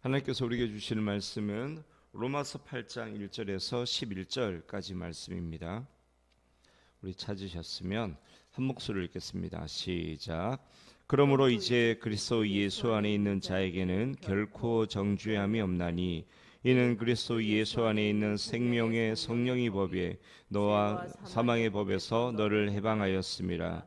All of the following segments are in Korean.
하나님께서 우리에게 주시는 말씀은 로마서 8장 1절에서 11절까지 말씀입니다. 우리 찾으셨으면 한 목소리를 읽겠습니다. 시작. 그러므로 이제 그리스도 예수 안에 있는 자에게는 결코 정죄함이 없나니 이는 그리스도 예수 안에 있는 생명의 성령의 법에 너와 사망의 법에서 너를 해방하였음이라.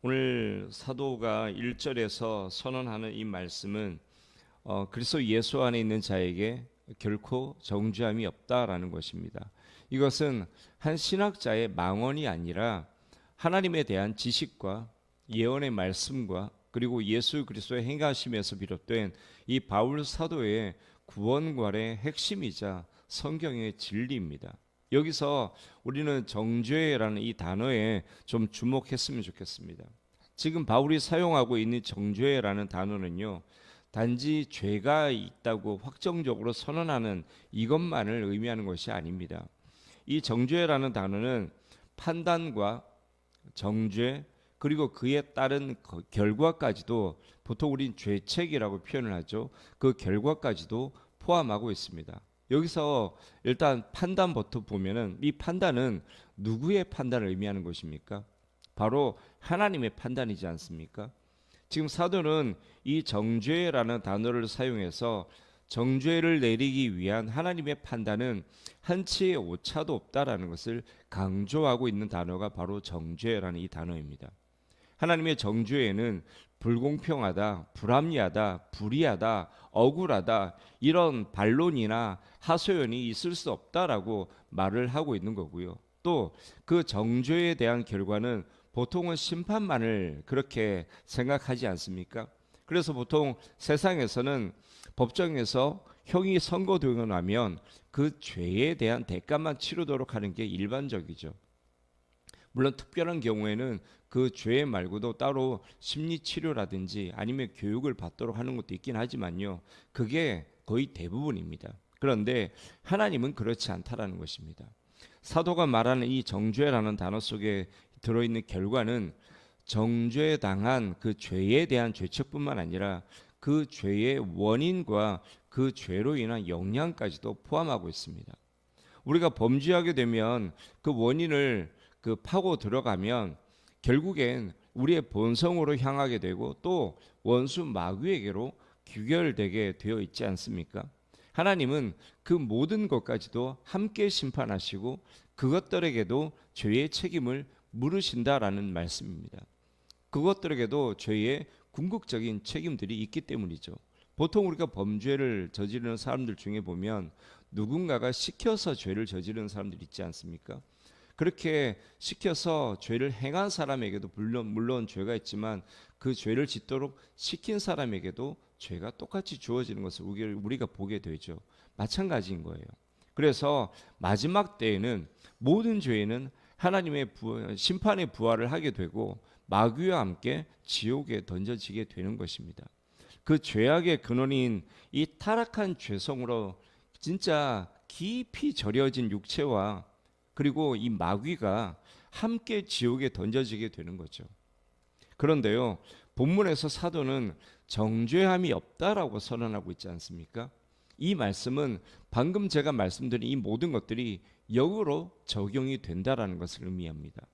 오늘 사도가 1절에서 선언하는 이 말씀은 어, 그리스도 예수 안에 있는 자에게 결코 정죄함이 없다라는 것입니다. 이것은 한 신학자의 망언이 아니라 하나님에 대한 지식과 예언의 말씀과 그리고 예수 그리스도의 행하심에서 비롯된 이 바울 사도의 구원관의 핵심이자 성경의 진리입니다. 여기서 우리는 정죄라는 이 단어에 좀 주목했으면 좋겠습니다. 지금 바울이 사용하고 있는 정죄라는 단어는요. 단지 죄가 있다고 확정적으로 선언하는 이것만을 의미하는 것이 아닙니다. 이 정죄라는 단어는 판단과 정죄 그리고 그에 따른 결과까지도 보통 우린 죄책이라고 표현을 하죠. 그 결과까지도 포함하고 있습니다. 여기서 일단 판단부터 보면은 이 판단은 누구의 판단을 의미하는 것입니까? 바로 하나님의 판단이지 않습니까? 지금 사도는 이 정죄라는 단어를 사용해서 정죄를 내리기 위한 하나님의 판단은 한치의 오차도 없다라는 것을 강조하고 있는 단어가 바로 정죄라는 이 단어입니다. 하나님의 정죄에는 불공평하다, 불합리하다, 불의하다, 억울하다 이런 반론이나 하소연이 있을 수 없다라고 말을 하고 있는 거고요. 또 그 정죄에 대한 결과는 보통은 심판만을 그렇게 생각하지 않습니까? 그래서 보통 세상에서는 법정에서 형이 선고되고 나면 그 죄에 대한 대가만 치르도록 하는 게 일반적이죠. 물론 특별한 경우에는 그 죄 말고도 따로 심리 치료라든지 아니면 교육을 받도록 하는 것도 있긴 하지만요. 그게 거의 대부분입니다. 그런데 하나님은 그렇지 않다라는 것입니다. 사도가 말하는 이 정죄라는 단어 속에 들어있는 결과는 정죄당한 그 죄에 대한 죄책뿐만 아니라 그 죄의 원인과 그 죄로 인한 영향까지도 포함하고 있습니다. 우리가 범죄하게 되면 그 원인을 그 파고 들어가면 결국엔 우리의 본성으로 향하게 되고 또 원수 마귀에게로 귀결되게 되어 있지 않습니까? 하나님은 그 모든 것까지도 함께 심판하시고 그것들에게도 죄의 책임을 물으신다라는 말씀입니다. 그것들에게도 죄의 궁극적인 책임들이 있기 때문이죠. 보통 우리가 범죄를 저지르는 사람들 중에 보면 누군가가 시켜서 죄를 저지르는 사람들 있지 않습니까? 그렇게 시켜서 죄를 행한 사람에게도 물론 물론 죄가 있지만 그 죄를 짓도록 시킨 사람에게도 죄가 똑같이 주어지는 것을 우리가 보게 되죠. 마찬가지인 거예요. 그래서 마지막 때에는 모든 죄는 하나님의 부, 심판의 부활을 하게 되고 마귀와 함께 지옥에 던져지게 되는 것입니다. 그 죄악의 근원인 이 타락한 죄성으로 진짜 깊이 절여진 육체와 그리고 이 마귀가 함께 지옥에 던져지게 되는 거죠. 그런데요, 본문에서 사도는 정죄함이 없다라고 선언하고 있지 않습니까? 이 말씀은 방금 제가 말씀드린 이 모든 것들이 역으로 적용이 된다라는 것을 의미합니다.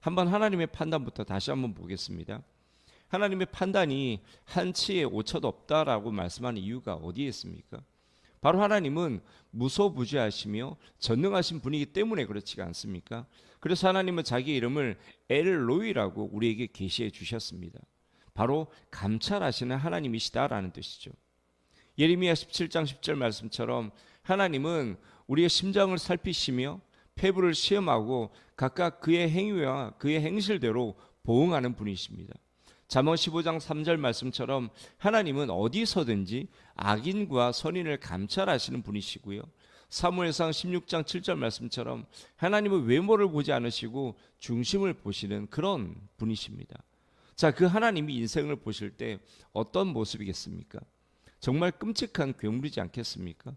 한번 하나님의 판단부터 다시 한번 보겠습니다. 하나님의 판단이 한치의 오차도 없다라고 말씀하는 이유가 어디에 있습니까? 바로 하나님은 무소부지하시며 전능하신 분이기 때문에 그렇지가 않습니까? 그래서 하나님은 자기 이름을 엘로이라고 우리에게 계시해 주셨습니다. 바로 감찰하시는 하나님이시다라는 뜻이죠. 예레미야 17장 10절 말씀처럼 하나님은 우리의 심장을 살피시며 폐부를 시험하고 각각 그의 행위와 그의 행실대로 보응하는 분이십니다. 잠언 15장 3절 말씀처럼 하나님은 어디서든지 악인과 선인을 감찰하시는 분이시고요. 사무엘상 16장 7절 말씀처럼 하나님은 외모를 보지 않으시고 중심을 보시는 그런 분이십니다. 자, 그 하나님이 인생을 보실 때 어떤 모습이겠습니까? 정말 끔찍한 괴물이지 않겠습니까?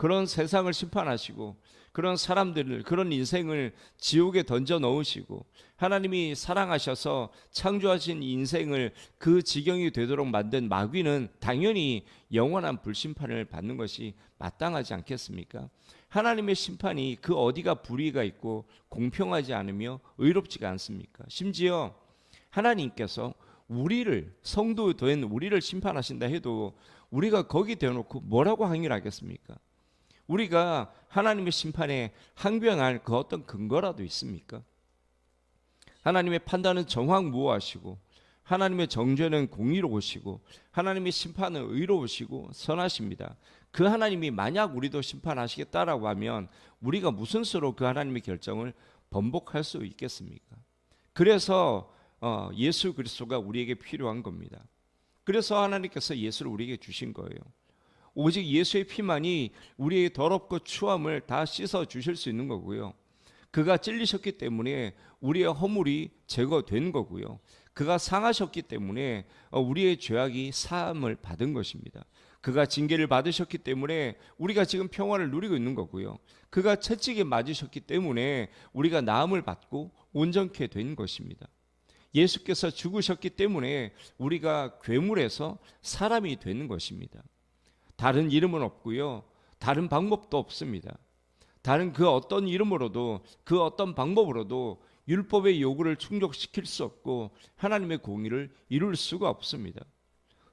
그런 세상을 심판하시고 그런 사람들을 그런 인생을 지옥에 던져 넣으시고 하나님이 사랑하셔서 창조하신 인생을 그 지경이 되도록 만든 마귀는 당연히 영원한 불심판을 받는 것이 마땅하지 않겠습니까? 하나님의 심판이 그 어디가 불의가 있고 공평하지 않으며 의롭지가 않습니까? 심지어 하나님께서 우리를 성도 된 우리를 심판하신다 해도 우리가 거기 대놓고 뭐라고 항의를 하겠습니까? 우리가 하나님의 심판에 항변할 그 어떤 근거라도 있습니까? 하나님의 판단은 정확무호하시고 하나님의 정죄는 공의로우시고 하나님의 심판은 의로우시고 선하십니다. 그 하나님이 만약 우리도 심판하시겠다라고 하면 우리가 무슨 수로 그 하나님의 결정을 번복할 수 있겠습니까? 그래서 어, 예수 그리스도가 우리에게 필요한 겁니다. 그래서 하나님께서 예수를 우리에게 주신 거예요. 오직 예수의 피만이 우리의 더럽고 추함을 다 씻어 주실 수 있는 거고요. 그가 찔리셨기 때문에 우리의 허물이 제거된 거고요. 그가 상하셨기 때문에 어, 우리의 죄악이 사함을 받은 것입니다. 그가 징계를 받으셨기 때문에 우리가 지금 평화를 누리고 있는 거고요. 그가 채찍에 맞으셨기 때문에 우리가 나음을 받고 온전케 된 것입니다. 예수께서 죽으셨기 때문에 우리가 괴물에서 사람이 되는 것입니다. 다른 이름은 없고요. 다른 방법도 없습니다. 다른 그 어떤 이름으로도 그 어떤 방법으로도 율법의 요구를 충족시킬 수 없고 하나님의 공의를 이룰 수가 없습니다.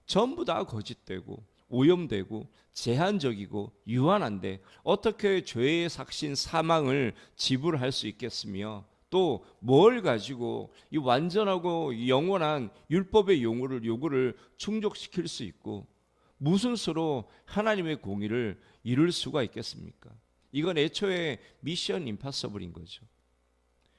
전부 다 거짓되고 오염되고 제한적이고 유한한데 어떻게 죄의 삭신 사망을 지불할 수 있겠으며 또 뭘 가지고 이 완전하고 영원한 율법의 용어를 요구를 충족시킬 수 있고 무슨 수로 하나님의 공의를 이룰 수가 있겠습니까? 이건 애초에 미션 임파서블인 거죠.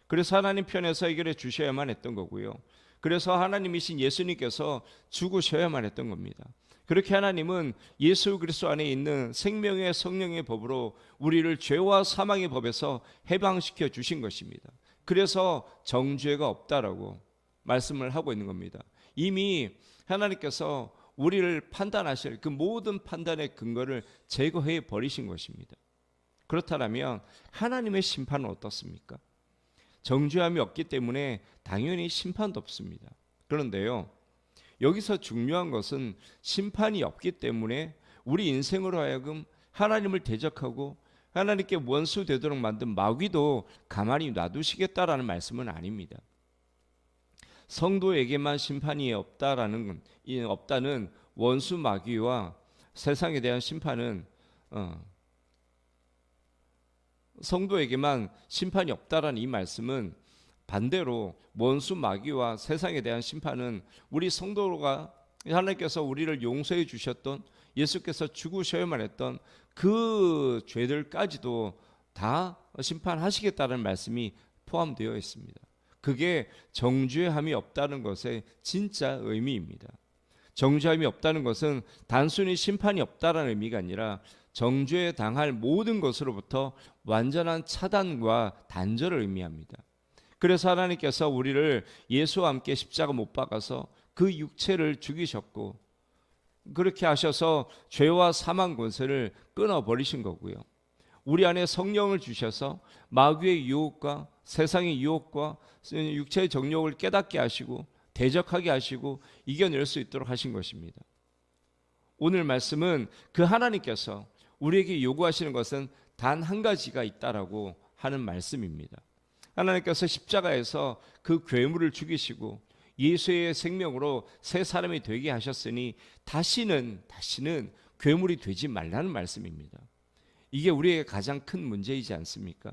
그래서 하나님 편에서 해결해 주셔야만 했던 거고요. 그래서 하나님이신 예수님께서 죽으셔야만 했던 겁니다. 그렇게 하나님은 예수 그리스도 안에 있는 생명의 성령의 법으로 우리를 죄와 사망의 법에서 해방시켜 주신 것입니다. 그래서 정죄가 없다라고 말씀을 하고 있는 겁니다. 이미 하나님께서 우리를 판단하실 그 모든 판단의 근거를 제거해 버리신 것입니다. 그렇다면 하나님의 심판은 어떻습니까? 정죄함이 없기 때문에 당연히 심판도 없습니다. 그런데요. 여기서 중요한 것은 심판이 없기 때문에 우리 인생으로 하여금 하나님을 대적하고 하나님께 원수 되도록 만든 마귀도 가만히 놔두시겠다라는 말씀은 아닙니다. 성도에게만 심판이 없다라는 없다는 원수 마귀와 세상에 대한 심판은 어, 성도에게만 심판이 없다라는 이 말씀은 반대로 원수 마귀와 세상에 대한 심판은 우리 성도가 하나님께서 우리를 용서해 주셨던 예수께서 죽으셔야만 했던 그 죄들까지도 다 심판하시겠다는 말씀이 포함되어 있습니다. 그게 정죄함이 없다는 것의 진짜 의미입니다. 정죄함이 없다는 것은 단순히 심판이 없다라는 의미가 아니라 정죄에 당할 모든 것으로부터 완전한 차단과 단절을 의미합니다. 그래서 하나님께서 우리를 예수와 함께 십자가 못 박아서 그 육체를 죽이셨고 그렇게 하셔서 죄와 사망 권세를 끊어 버리신 거고요. 우리 안에 성령을 주셔서 마귀의 유혹과 세상의 유혹과 육체의 정욕을 깨닫게 하시고 대적하게 하시고 이겨낼 수 있도록 하신 것입니다. 오늘 말씀은 그 하나님께서 우리에게 요구하시는 것은 단 한 가지가 있다라고 하는 말씀입니다. 하나님께서 십자가에서 그 괴물을 죽이시고 예수의 생명으로 새 사람이 되게 하셨으니 다시는 다시는 괴물이 되지 말라는 말씀입니다. 이게 우리의 가장 큰 문제이지 않습니까?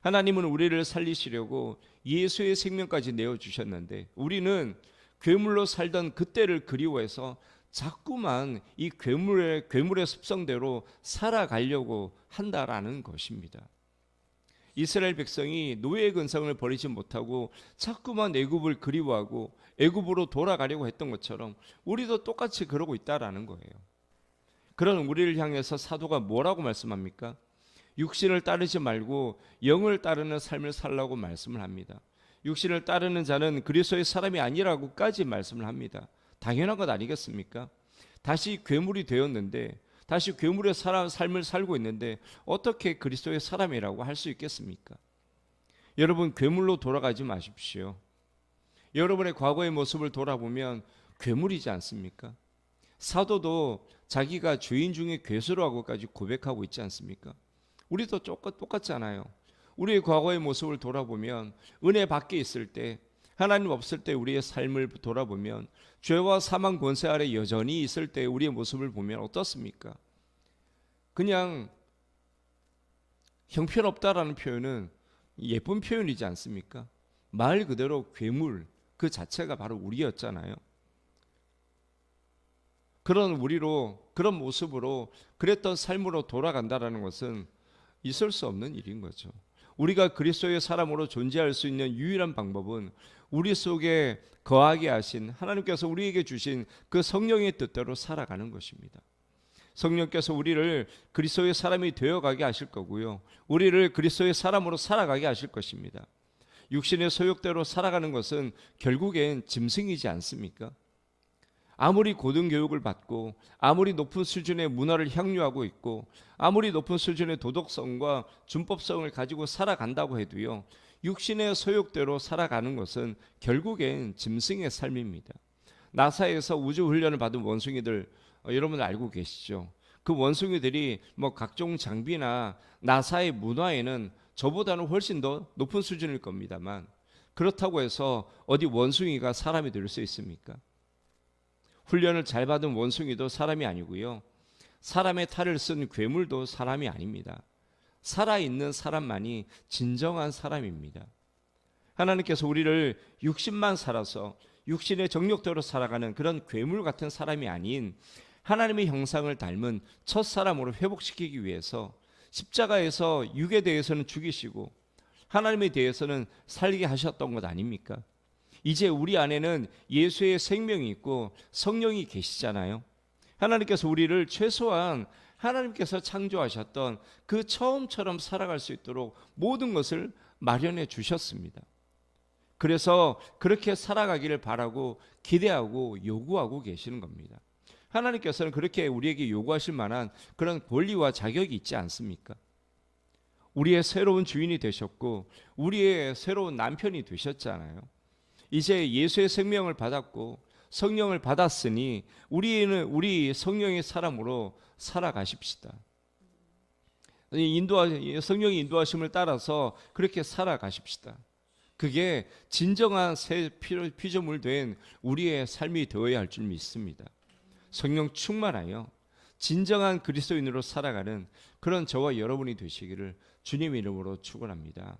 하나님은 우리를 살리시려고 예수의 생명까지 내어 주셨는데 우리는 괴물로 살던 그때를 그리워해서 자꾸만 이 괴물의 괴물의 습성대로 살아가려고 한다라는 것입니다. 이스라엘 백성이 노예의 근성을 버리지 못하고 자꾸만 애굽을 그리워하고 애굽으로 돌아가려고 했던 것처럼 우리도 똑같이 그러고 있다라는 거예요. 그런 우리를 향해서 사도가 뭐라고 말씀합니까? 육신을 따르지 말고 영을 따르는 삶을 살라고 말씀을 합니다. 육신을 따르는 자는 그리스도의 사람이 아니라고까지 말씀을 합니다. 당연한 것 아니겠습니까? 다시 괴물이 되었는데 다시 괴물의 사람, 삶을 살고 있는데 어떻게 그리스도의 사람이라고 할 수 있겠습니까? 여러분 괴물로 돌아가지 마십시오. 여러분의 과거의 모습을 돌아보면 괴물이지 않습니까? 사도도 자기가 죄인 중에 괴수라고까지 고백하고 있지 않습니까? 우리도 똑같잖아요. 우리의 과거의 모습을 돌아보면 은혜 밖에 있을 때 하나님 없을 때 우리의 삶을 돌아보면 죄와 사망 권세 아래 여전히 있을 때 우리의 모습을 보면 어떻습니까? 그냥 형편없다라는 표현은 예쁜 표현이지 않습니까? 말 그대로 괴물 그 자체가 바로 우리였잖아요. 그런 우리로 그런 모습으로 그랬던 삶으로 돌아간다라는 것은 있을 수 없는 일인 거죠. 우리가 그리스도의 사람으로 존재할 수 있는 유일한 방법은 우리 속에 거하게 하신 하나님께서 우리에게 주신 그 성령의 뜻대로 살아가는 것입니다. 성령께서 우리를 그리스도의 사람이 되어가게 하실 거고요. 우리를 그리스도의 사람으로 살아가게 하실 것입니다. 육신의 소욕대로 살아가는 것은 결국엔 짐승이지 않습니까? 아무리 고등 교육을 받고 아무리 높은 수준의 문화를 향유하고 있고 아무리 높은 수준의 도덕성과 준법성을 가지고 살아간다고 해도요. 육신의 소욕대로 살아가는 것은 결국엔 짐승의 삶입니다. 나사에서 우주 훈련을 받은 원숭이들 어, 여러분 알고 계시죠? 그 원숭이들이 뭐 각종 장비나 나사의 문화에는 저보다는 훨씬 더 높은 수준일 겁니다만 그렇다고 해서 어디 원숭이가 사람이 될 수 있습니까? 훈련을 잘 받은 원숭이도 사람이 아니고요. 사람의 탈을 쓴 괴물도 사람이 아닙니다. 살아있는 사람만이 진정한 사람입니다. 하나님께서 우리를 육신만 살아서 육신의 정력대로 살아가는 그런 괴물 같은 사람이 아닌 하나님의 형상을 닮은 첫 사람으로 회복시키기 위해서 십자가에서 육에 대해서는 죽이시고 하나님에 대해서는 살게 하셨던 것 아닙니까? 이제 우리 안에는 예수의 생명이 있고 성령이 계시잖아요. 하나님께서 우리를 최소한 하나님께서 창조하셨던 그 처음처럼 살아갈 수 있도록 모든 것을 마련해 주셨습니다. 그래서 그렇게 살아가기를 바라고 기대하고 요구하고 계시는 겁니다. 하나님께서는 그렇게 우리에게 요구하실 만한 그런 권리와 자격이 있지 않습니까? 우리의 새로운 주인이 되셨고 우리의 새로운 남편이 되셨잖아요. 이제 예수의 생명을 받았고 성령을 받았으니 우리는 우리 성령의 사람으로 살아가십시다. 인도 성령의 인도하심을 따라서 그렇게 살아가십시다. 그게 진정한 새 피조물 된 우리의 삶이 되어야 할 줄 믿습니다. 성령 충만하여 진정한 그리스도인으로 살아가는 그런 저와 여러분이 되시기를 주님 이름으로 축원합니다.